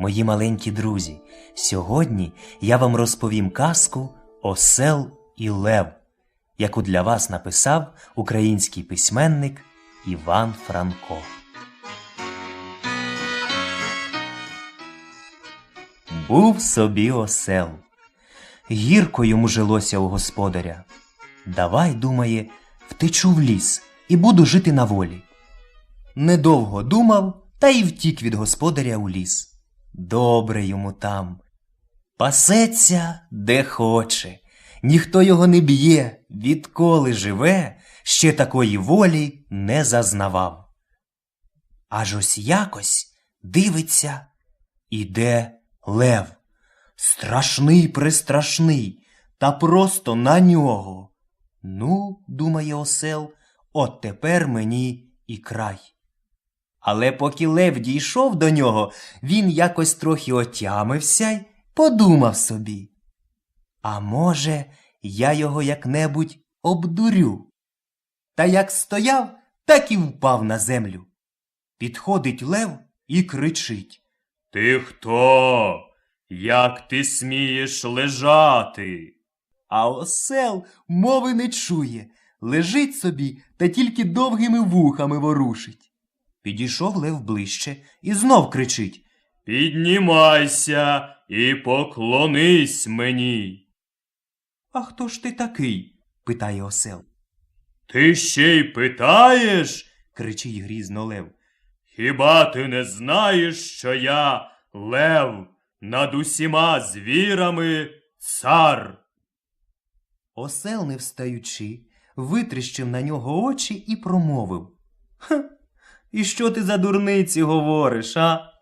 Мої маленькі друзі, сьогодні я вам розповім казку Осел і Лев, яку для вас написав український письменник Іван Франко. Був собі осел. Гірко йому жилося у господаря. Давай, думає, втечу в ліс і буду жити на волі. Недовго думав та й втік від господаря у ліс. Добре йому там. Пасеться де хоче, ніхто його не б'є, відколи живе, ще такої волі не зазнавав. Аж ось якось дивиться, іде лев. Страшний пристрашний, та просто на нього. Ну, думає осел, от тепер мені і край. Але поки лев дійшов до нього, він якось трохи отямився й подумав собі. А може, я його як-небудь обдурю. Та як стояв, так і впав на землю. Підходить лев і кричить. Ти хто? Як ти смієш лежати? А осел мови не чує, лежить собі та тільки довгими вухами ворушить. Підійшов лев ближче і знов кричить. Піднімайся і поклонись мені. А хто ж ти такий? питає осел. Ти ще й питаєш? кричить грізно лев. Хіба ти не знаєш, що я лев над усіма звірами цар? Осел, не встаючи, витріщив на нього очі і промовив. Ха, і що ти за дурниці говориш, а?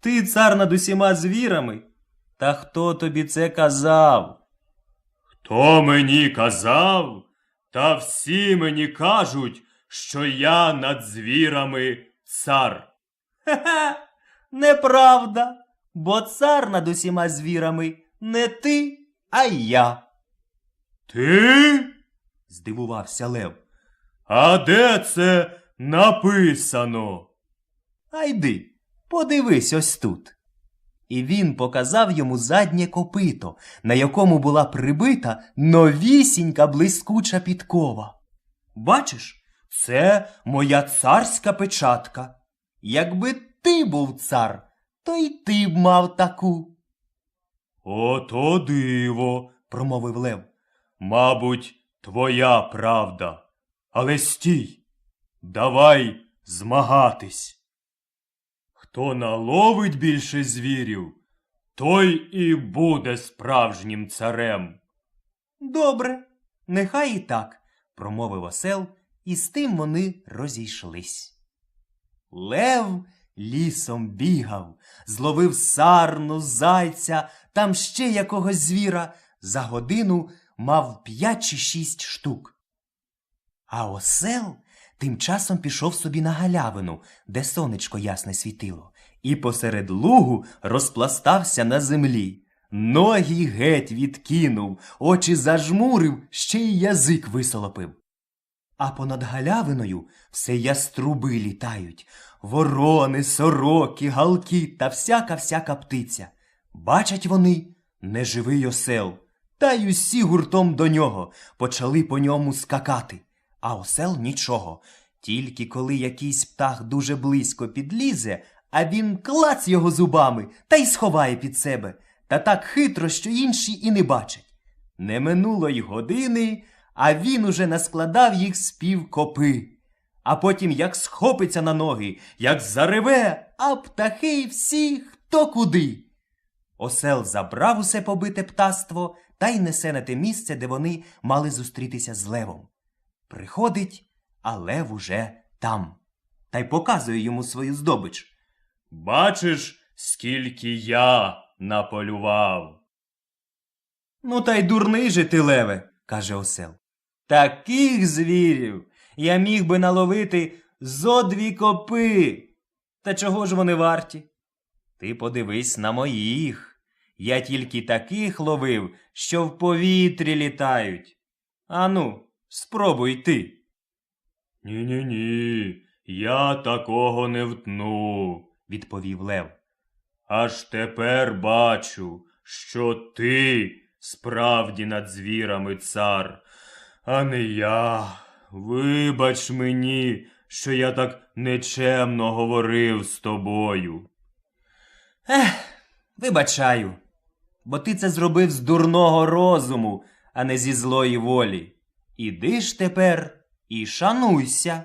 Ти цар над усіма звірами? Та хто тобі це казав? Хто мені казав? Та всі мені кажуть, що я над звірами цар. Ха-ха, неправда, бо цар над усіма звірами не ти, а я. Ти? здивувався Лев. А де це написано? А подивись ось тут. І він показав йому заднє копито, на якому була прибита новісінька блискуча підкова. Бачиш, це моя царська печатка. Якби ти був цар, то й ти б мав таку, Ото диво, промовив Лев. мабуть, твоя правда. Але стій, давай змагатись. Хто наловить більше звірів, той і буде справжнім царем. Добре, нехай і так, промовив осел, і з тим вони розійшлись. Лев лісом бігав, зловив сарну, зайця, там ще якогось звіра, за годину мав п'ять чи шість штук. А осел тим часом пішов собі на галявину, де сонечко ясне світило, і посеред лугу розпластався на землі. Ноги геть відкинув, очі зажмурив, ще й язик висолопив. А понад галявиною все яструби літають, ворони, сороки, галки та всяка всяка птиця. Бачать вони неживий осел, та й усі гуртом до нього почали по ньому скакати. А осел нічого. Тільки коли якийсь птах дуже близько підлізе, а він клац його зубами та й сховає під себе, та так хитро, що інші і не бачать. Не минуло й години, а він уже наскладав їх з півкопи. А потім як схопиться на ноги, як зареве, а птахи всі хто куди. Осел забрав усе побите птаство та й несе на те місце, де вони мали зустрітися з левом. Приходить, а лев уже там, та й показує йому свою здобич. Бачиш, скільки я наполював. Ну, та й дурний же ти, леве, каже осел. Таких звірів я міг би наловити зо дві копи. Та чого ж вони варті? Ти подивись на моїх. Я тільки таких ловив, що в повітрі літають. Ану, спробуй ти. Ні-ні-ні, я такого не втну. відповів Лев. Аж тепер бачу, що ти справді над звірами цар, а не я. Вибач мені, що я так нечемно говорив з тобою. Ех, вибачаю, бо ти це зробив з дурного розуму, а не зі злої волі. Іди ж тепер і шануйся.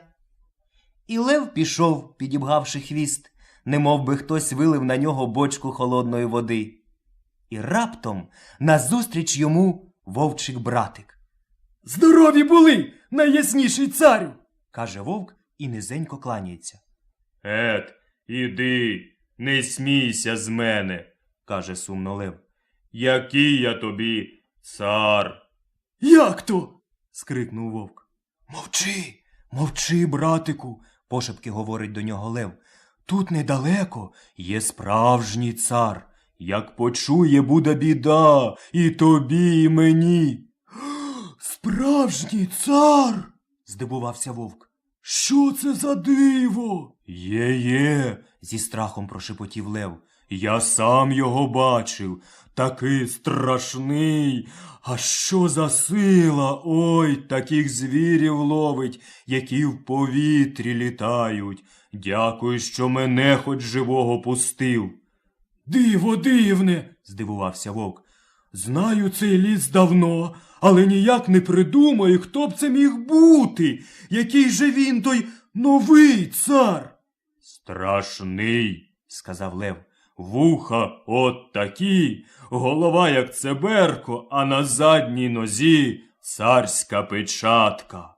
І лев пішов, підібгавши хвіст, немов би хтось вилив на нього бочку холодної води. І раптом назустріч йому вовчик братик. Здорові були, найясніший царю. каже вовк і низенько кланяється. Ет, іди, не смійся з мене, каже сумно лев. який я тобі цар. Як то? Скрикнув вовк. Мовчи, мовчи, братику, пошепки говорить до нього лев. Тут недалеко є справжній цар. Як почує, буде біда і тобі, і мені. Справжній цар. здивувався вовк. Що це за диво? Є, є, зі страхом прошепотів лев. Я сам його бачив, такий страшний. А що за сила? Ой, таких звірів ловить, які в повітрі літають. Дякую, що мене хоч живого пустив. Диво дивне, здивувався вовк. Знаю цей ліс давно, але ніяк не придумаю, хто б це міг бути. Який же він той новий цар? Страшний, сказав лев. Вуха от такі, голова як цеберко, а на задній нозі царська печатка.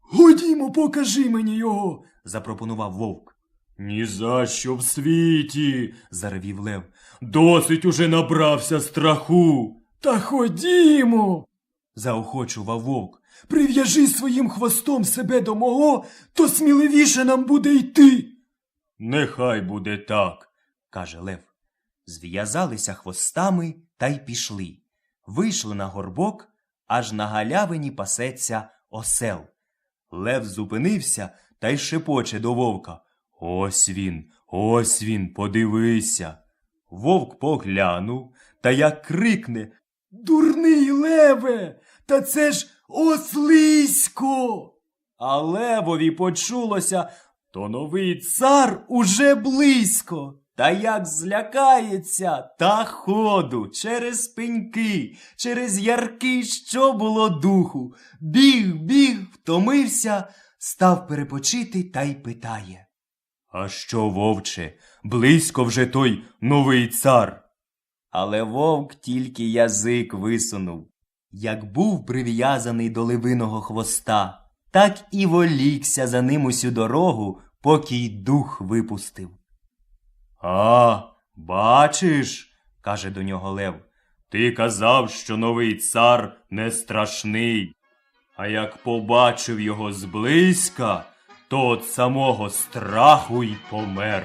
Ходімо, покажи мені його, запропонував вовк. Ні за що в світі, заревів лев. досить уже набрався страху. Та ходімо. заохочував вовк. Прив'яжи своїм хвостом себе до мого, то сміливіше нам буде йти. Нехай буде так. Каже лев. Зв'язалися хвостами та й пішли. Вийшли на горбок, аж на галявині пасеться осел. Лев зупинився та й шепоче до вовка. Ось він, ось він, подивися. Вовк поглянув та як крикне Дурний леве, та це ж ослисько. А левові почулося, то новий цар уже близько. Та як злякається, та ходу через пеньки, через ярки, що було духу. Біг, біг, втомився, став перепочити та й питає. А що, вовче, близько вже той новий цар. Але вовк тільки язик висунув. Як був прив'язаний до левиного хвоста, так і волікся за ним усю дорогу, поки й дух випустив. А, бачиш, каже до нього лев. ти казав, що новий цар не страшний. А як побачив його зблизька, то от самого страху й помер.